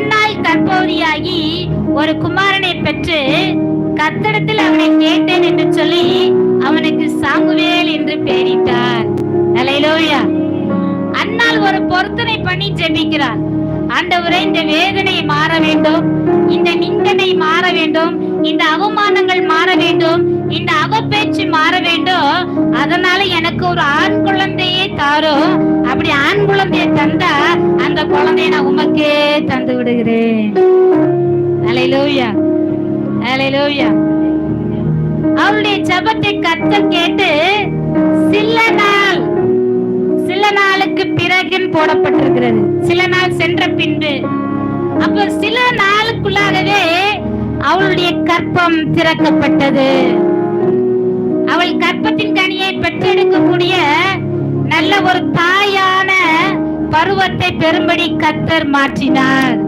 பெண்ணாய் கற்பவதியாகி ஒரு குமாரனை பெற்று கத்தடத்தில் அவனை கேட்டேன் என்று சொல்லி அவனுக்கு சாமுவேல் என்று பெயரிட்டார். அலையிலோயா. அன்னாள் ஒரு பொருத்தனை பண்ணி ஜெபிக்கிறார். ஆண்டவரே இந்த வேதனை மாற வேண்டும். இந்த நிந்தனை மாற வேண்டும். இந்த அவமானங்கள் மாற வேண்டும். இந்த அவப்பேச்சு மாற வேண்டும். அதனால எனக்கு ஒரு ஆண் குழந்தையே தாரோ அப்படி குழந்தைய நான் உமக்கே தந்து விடுகிறேன். அலையிலோயா அலையிலோயா அவளுடைய ஜபத்தை கத்த கேட்டு சில நாள் சில நாளுக்கு பிறகு போடப்பட்டிருக்கிறது. சில நாள் சென்ற பின்பு. அப்ப சில நாளுக்குள்ளாகவே அவளுடைய கற்பம் திறக்கப்பட்டது. அவள் கற்பத்தின் கனியை பெற்றெடுக்கக்கூடிய நல்ல ஒரு தாய் பருவத்தை பெரும்படி கத்தர் மாற்றினார்.